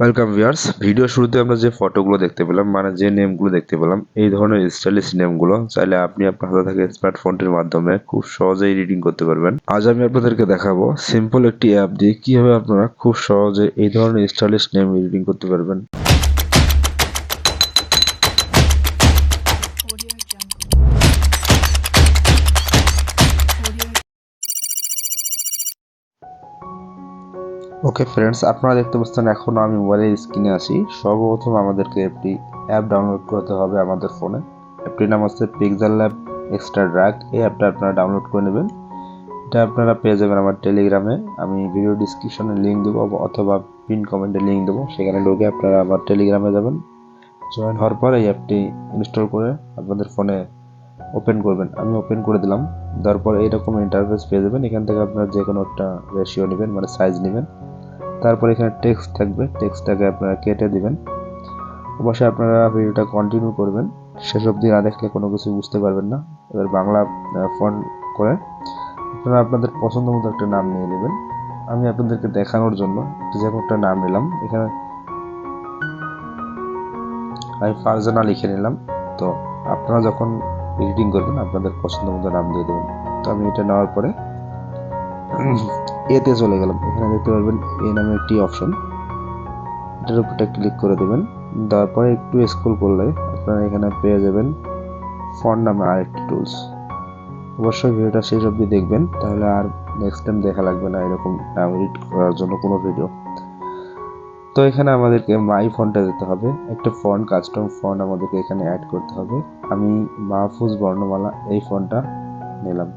Welcome viewers video শুরুতে আমরা যে ফটোগুলো দেখতে পেলাম মানে যে নেমগুলো দেখতে পেলাম, এই ধরনের স্টাইলিশ নেমগুলো চাইলে আপনি আপনার হাতে থাকে স্মার্টফোনটির মাধ্যমে খুব সহজেই রিডিং করতে পারবেন। আজ আমি আপনাদেরকে দেখাবো সিম্পল একটি অ্যাপ দিয়ে কীভাবে আপনারা খুব সহজে এই ধরনের স্টাইলিশ নেম রিডিং করতে পারবেন। ওকে ফ্রেন্ডস আপনারা দেখতে পাচ্ছেন এখন আমি মোবাইলের স্ক্রিনে আছি। সর্বপ্রথম আমাদেরকে একটি অ্যাপ ডাউনলোড করতে হবে আমাদের ফোনে অ্যাপটির নাম হচ্ছে পিক্সেল ল্যাব এক্সট্রা ড্রাগ এই অ্যাপটা আপনারা ডাউনলোড করে নেবেন। এটা আপনারা পেয়ে যাবেন আমার টেলিগ্রামে আমি ভিডিও ডিসক্রিপশনে লিঙ্ক দেবো অথবা পিন কমেন্টে লিঙ্ক দেবো। সেখানে ঢুকে আপনারা আমার টেলিগ্রামে যাবেন। জয়েন হওয়ার পর এই অ্যাপটি ইনস্টল করে আপনাদের ফোনে ওপেন করবেন। আমি ওপেন করে দিলাম। দেওয়ার পর এইরকম ইন্টারফেস পেয়ে যাবেন। এখান থেকে আপনারা যে কোনো একটা রেশিও নেবেন মানে সাইজ নেবেন। তারপর এখানে টেক্সট থাকবে। টেক্সটটাকে আপনারা কেটে দিবেন। অবশ্যই আপনারা ভিডিওটা কন্টিনিউ করবেন। শেষ অবধি না দেখলে কোনো কিছু বুঝতে পারবেন না। এবার বাংলা ফোন করে আপনারা আপনাদের পছন্দ মতো একটা নাম নিয়ে নেবেন। আমি আপনাদেরকে দেখানোর জন্য যে একটা নাম নিলাম। এখানে আমি ফারজানা লিখে নিলাম। তো আপনারা যখন এডিটিং করবেন, আপনাদের পছন্দ মতো নাম দিয়ে দেবেন। তো আমি এটা নেওয়ার পরে এতে চলে গেলাম। এখানে দেখতে পারবেন এ নামে একটি অপশন এটার উপরটা ক্লিক করে দেবেন। তারপরে একটু স্ক্রল করলে আপনারা এখানে পেয়ে যাবেন ফন্ট নামে আরেকটি টুলস অবশ্যই ভিডিওটা শেষ অবধি দেখবেন, তাহলে আর নেক্সট টাইম দেখা লাগবে না এরকম এডিট করার জন্য কোনো ভিডিও তো এখানে আমাদেরকে মাই ফন্টে যেতে হবে। একটা ফন্ট কাস্টম ফন্ট আমাদেরকে এখানে অ্যাড করতে হবে। আমি মাহফুজ বর্ণমালা এই ফন্টটা নিলাম।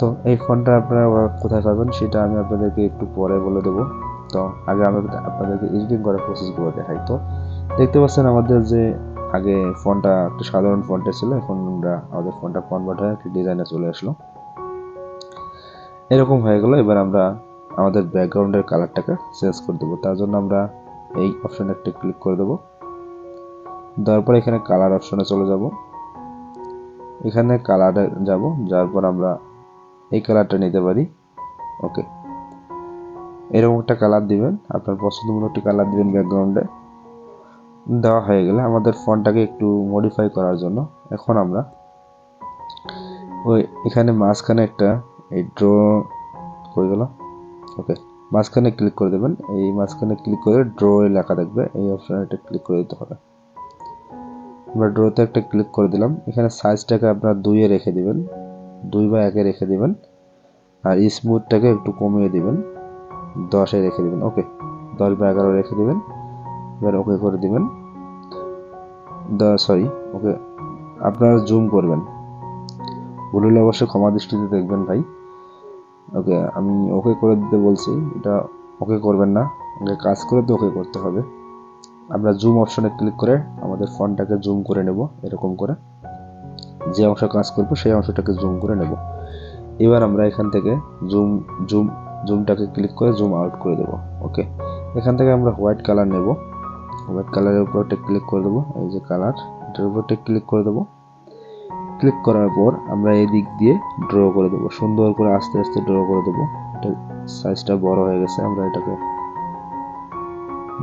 তো এই ফোনটা আপনারা কোথায় পাবেন সেটা আমি আপনাদেরকে একটু পরে বলে দেবো। তো আগে আমি আপনাদেরকে এডিটিং করার প্রসেসগুলো দেখাই। তো দেখতে পাচ্ছেন আমাদের যে আগে ফোনটা একটু সাধারণ ফন্টে ছিল, এখন আমরা আমাদের ফোনটা কনভার্ট হয়ে একটি ডিজাইনে চলে আসলো। এরকম হয়ে গেল, এবার আমরা আমাদের ব্যাকগ্রাউন্ডের কালারটাকে চেঞ্জ করে দেবো। তার জন্য আমরা এই অপশানে একটা ক্লিক করে দেবো। দেওয়ার পর এখানে কালার অপশনে চলে যাব। এখানে কালারে যাব যার পর আমরা এই কালারটা নিতে পারি। ওকে এরকম একটা কালার দিবেন, আপনার পছন্দ মতো একটি কালার দিবেন ব্যাকগ্রাউন্ডে দেওয়া হয়ে গেলে আমাদের ফোনটাকে একটু মডিফাই করার জন্য। এখন আমরা ওই এখানে মাঝখানে একটা এই ড্র হয়ে গেল? ওকে মাঝখানে ক্লিক করে দেবেন। এই মাঝখানে ক্লিক করে ড্র লেখা দেখবে এই অপশানে একটা ক্লিক করে দিতে হবে। আমরা ড্রতে একটা ক্লিক করে দিলাম। এখানে সাইজটাকে আপনারা দুইয়ে রেখে দিবেন। দুই বা একে রেখে দিবেন। আর স্মুথটাকে একটু কমিয়ে দিবেন। দশে রেখে দিবেন। ওকে, দশ বা এগারো রেখে দিবেন। এবার ওকে করে দিবেন। সরি ওকে, আপনারা জুম করবেন। ভুল অবশ্যই ক্ষমা দৃষ্টিতে দেখবেন ভাই। ওকে, আমি ওকে করে দিতে বলছি। এটা ওকে করবেন না। ওকে কাজ করে তো ওকে করতে হবে। আমরা জুম অপশনে ক্লিক করে আমাদের ফোনটাকে জুম করে নেব, এরকম করে। যে অংশ কাজ করব, সেই অংশটাকে জুম করে নেব। এবার আমরা এখান থেকে জুম জুম জুমটাকে ক্লিক করে জুম আউট করে দেব ওকে এখান থেকে আমরা হোয়াইট কালার নেব। হোয়াইট কালারের উপর একটা ক্লিক করে দেবো, এই যে কালার এটার উপর একটা ক্লিক করে দেবো। ক্লিক করার পর আমরা এই দিক দিয়ে ড্র করে দেবো, সুন্দর করে আস্তে আস্তে ড্র করে দেবো। এটা সাইজটা বড় হয়ে গেছে, আমরা এটাকে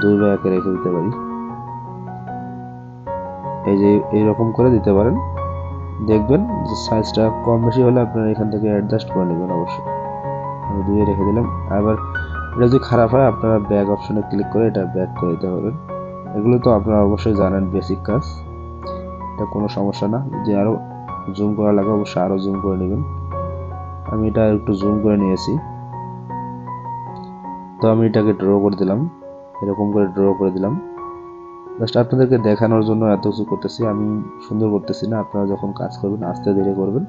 দুই একে রেখে দিতে পারি। এই যে এইরকম করে দিতে পারেন দেখবেন যে সাইজটা কম বেশি হলে আপনারা এখান থেকে অ্যাডজাস্ট করে নেবেন অবশ্যই। আমি দুয়ে রেখে দিলাম। আবার এটা যদি খারাপ হয়, আপনারা ব্যাক অপশনে ক্লিক করে এটা ব্যাক করে দিতে পারবেন এগুলো তো আপনারা অবশ্যই জানেন বেসিক কাজ। এটা কোনো সমস্যা না। যদি আরও জুম করা লাগে, অবশ্যই আরও জুম করে নেবেন। আমি এটা একটু জুম করে নিয়েছি। তো আমি এটাকে ড্র করে দিলাম। এরকম করে ড্র করে দিলাম। জাস্ট আপনাদেরকে দেখানোর জন্য এত কিছু করতেছি, আমি সুন্দর করতেছি না। আপনারা যখন কাজ করবেন, আস্তে ধীরে করবেন,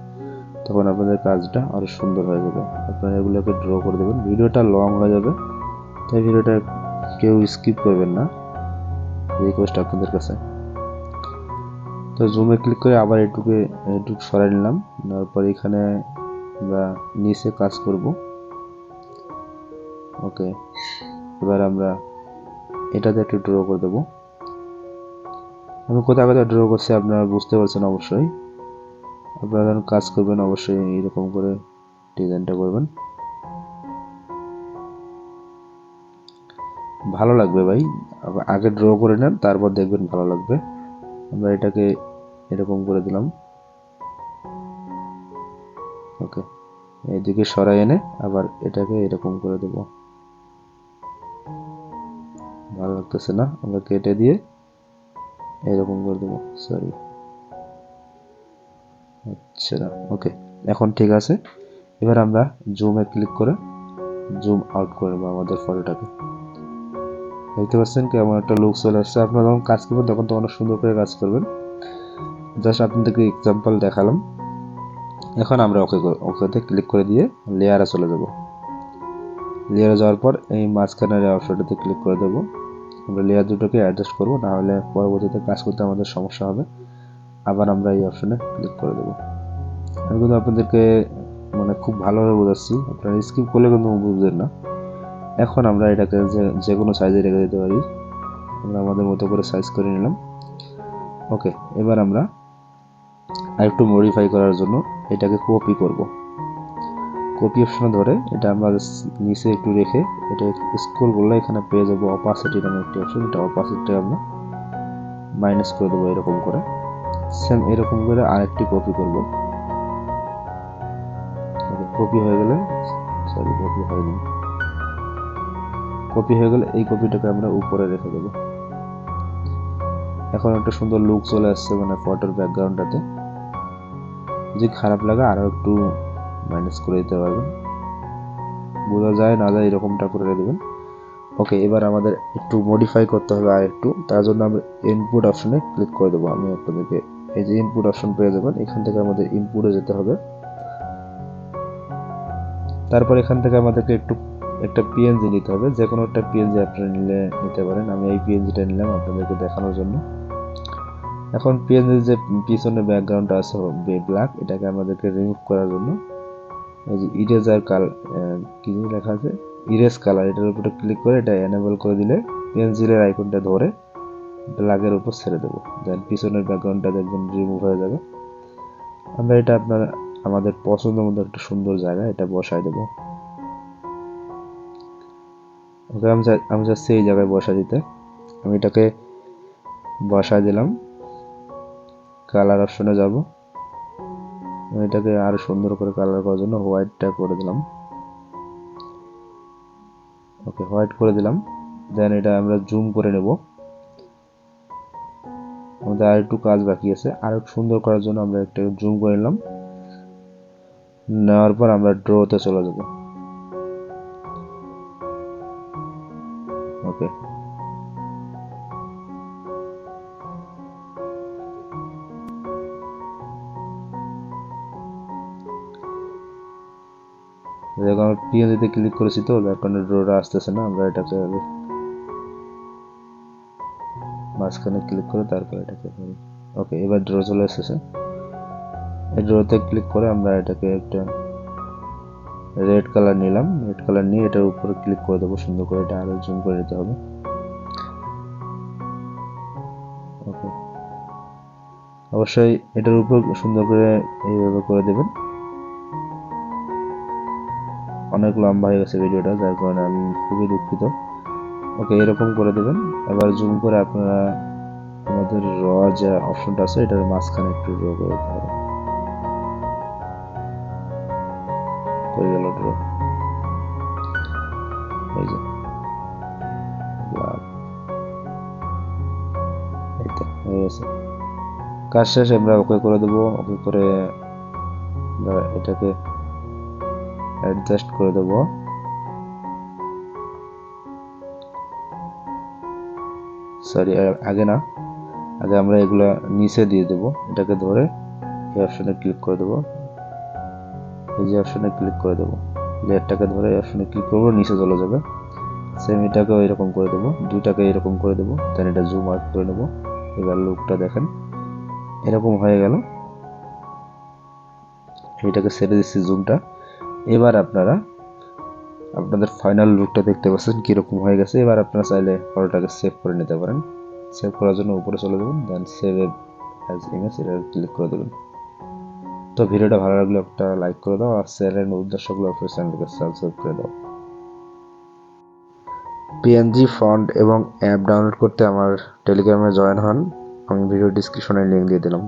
তখন আপনাদের কাজটা আরও সুন্দর হয়ে যাবে। আপনারা এগুলোকে ড্র করে দেবেন। ভিডিওটা লং হয়ে যাবে, তাই ভিডিওটা কেউ স্কিপ করবেন না রিকোয়েস্ট আপনাদের কাছে। তো জুমে ক্লিক করে আবার এটুকু এটুকু সরাই নিলাম। তারপর এখানে আমরা নিচে কাজ করব। ওকে এবার আমরা এটাতে একটু ড্র করে দেবো। আমি কোথায় কোথায় ড্র করছি আপনারা বুঝতে পারছেন অবশ্যই। আপনারা যখন কাজ করবেন অবশ্যই এরকম করে ডিজাইনটা করবেন। ভালো লাগবে ভাই। আগে ড্র করে নেন, তারপর দেখবেন ভালো লাগবে। আমরা এটাকে এরকম করে দিলাম। ওকে এইদিকে সরাই এনে আবার এটাকে এরকম করে দেব। ভালো লাগতেছে না? আমরা কেটে দিয়ে এরকম করে দেবো সরি আচ্ছা ওকে এখন ঠিক আছে। এবার আমরা জুমে ক্লিক করে জুম আউট করে নেব আমাদের ফটোটাকে দেখতে পাচ্ছেন কেমন একটা লুক চলে আসছে। আপনারা যখন কাজ করবেন, তখন তো অনেক সুন্দর করে কাজ করবেন। জাস্ট আপনাদেরকে এক্সাম্পল দেখালাম। এখন আমরা ওকে ওকেতে ক্লিক করে দিয়ে লেয়ারে চলে যাব। লেয়ারে যাওয়ার পর এই মাঝখানের অপশনটাতে ক্লিক করে দেবো। আমরা লেয়ার দুটোকে অ্যাডজাস্ট করব না হলে পরবর্তীতে কাজ করতে আমাদের সমস্যা হবে। আবার আমরা এই অপশনে ক্লিক করে দেবো। আমি কিন্তু আপনাদেরকে মানে খুব ভালোভাবে বোঝাচ্ছি। আপনারা স্কিপ করলে কিন্তু বুঝবেন না। এখন আমরা এটাকে যে যে কোনো সাইজে রেখে দিতে পারি। আমরা আমাদের মতো করে সাইজ করে নিলাম। ওকে এবার আমরা আরেকটু মডিফাই করার জন্য এটাকে কপি করব। কপি অপশনে ধরে, এটা আমরা নিচে একটু রেখে, এটা স্ক্রল করলে এখানে পেয়ে যাব অপাসিটি নামে একটি অপশন এটা অপাসিটি আমরা মাইনাস করে দেবো এরকম করে। সেম এরকম করে আরেকটি কপি করব। কপি হয়ে গেলে সরি কপি হয়নি। কপি হয়ে গেলে এই কপিটাকে আমরা উপরে রেখে দেবো। এখন একটা সুন্দর লুক চলে আসছে মানে ফটোর ব্যাকগ্রাউন্ডটাতে যদি খারাপ লাগে আরও একটু মাইনাস করে দিতে পারবেন। বোঝা যায় না যায় এরকমটা করে দেবেন ওকে এবার আমাদের একটু মডিফাই করতে হবে আর একটু তার জন্য আমরা ইনপুট অপশনে ক্লিক করে দেবো। আমি আপনাদেরকে এই যে ইনপুট অপশন পেয়ে যাবেন, এখান থেকে আমাদের ইনপুটে যেতে হবে। তারপর এখান থেকে আমাদেরকে একটু, একটা পিএনজি নিতে হবে। যে কোনো একটা পিএনজি আপনারা নিলে, নিতে পারেন। আমি এই পিএনজিটা নিলাম আপনাদেরকে দেখানোর জন্য। এখন পিএনজির যে পিছনে ব্যাকগ্রাউন্ডটা আছে ব্ল্যাক এটাকে আমাদেরকে রিমুভ করার জন্য যে ইরেজার কাল কি লেখা আছে? ইরেজ কালার এটার উপরে ক্লিক করে এটা এনেবল করে দিলে পেন্সিলের আইকনটা ধরে ব্ল্যাকের উপর ছেড়ে দেবো। দেন পিছনের ব্যাকগ্রাউন্ডটা দেখবেন রিমুভ হয়ে যাবে। আমরা এটা আপনার, আমাদের পছন্দ মতো একটা সুন্দর জায়গা এটা বসায় দেবো। ওকে আমি আমি চাচ্ছি এই জায়গায় বসা দিতে। আমি এটাকে বসায় দিলাম। কালার অপশনে যাব। এটাকে আরও সুন্দর করে কালার করার জন্য হোয়াইটটা করে দিলাম। ওকে হোয়াইট করে দিলাম। দেন এটা আমরা জুম করে নেব। আমাদের আর একটু কাজ বাকি আছে। আর একটু সুন্দর করার জন্য আমরা একটা জুম করে নিলাম। নেওয়ার পর আমরা ড্রোতে চলে যাব। দেখো, আমরা পিএনজিতে ক্লিক করেছি তো যার ড্রোটা আসতেছে না, আমরা এটাকে মাঝখানে ক্লিক করে তারপর এটাকে ওকে এবার ড্র চলে এসেছে। এই ড্রোতে ক্লিক করে আমরা এটাকে একটা রেড কালার নিলাম রেড কালার নিয়ে এটার উপরে ক্লিক করে দেবো, সুন্দর করে এটা আরও জুম করে নিতে হবে। ওকে অবশ্যই এটার উপর সুন্দর করে এইভাবে করে দেবেন। অনেক লম্বা হয়ে গেছে ভিডিওটা, যার কারণে আমি খুবই দুঃখিত। ওকে, এরকম করে দেবেন। এবার জুম করে আপনারা আমাদের র যে অপশনটা আছে, এটার মাঝখানে একটু ড্র করে দিতে হবে। কাজ শেষ আমরা ওকে করে দেবো। ওকে করে এটাকে অ্যাডজাস্ট করে দেবো। সরি আগে না। আগে আমরা এগুলা নিচে দিয়ে দেবো। এটাকে ধরে এই অপশনে ক্লিক করে দেবো। এই যে অপশনে ক্লিক করে দেবো। লেয়ারটাকে ধরে এই অপশনে ক্লিক করব, নিচে চলে যাবে। সেম এটাকেও এরকম করে দেবো। দুইটাকে এরকম করে দেবো। দেন এটা জুম আউট করে নেব। এবার লুকটা দেখেন। এরকম হয়ে গেল। এইটাকে ছেড়ে দিচ্ছি জুমটা এবার আপনারা আপনাদের ফাইনাল লুকটা দেখতে পাচ্ছেন কীরকম হয়ে গেছে। এবার আপনারা চাইলে ফটোটাকে সেভ করে নিতে পারেন। সেভ করার জন্য উপরে চলে যাবেন দেন সেভ অ্যাজ ইমেজ এটা ক্লিক করে দেবেন। তো ভিডিওটা ভালো লাগলে একটা লাইক করে দাও আর চ্যানেলের নতুন দর্শকগুলো অবশ্যই চ্যানেলকে সাবস্ক্রাইব করে দাও। পিএনজি ফন্ট এবং অ্যাপ ডাউনলোড করতে আমার টেলিগ্রামে জয়েন হন। আমি ভিডিও ডিসক্রিপশনে লিঙ্ক দিয়ে দিলাম।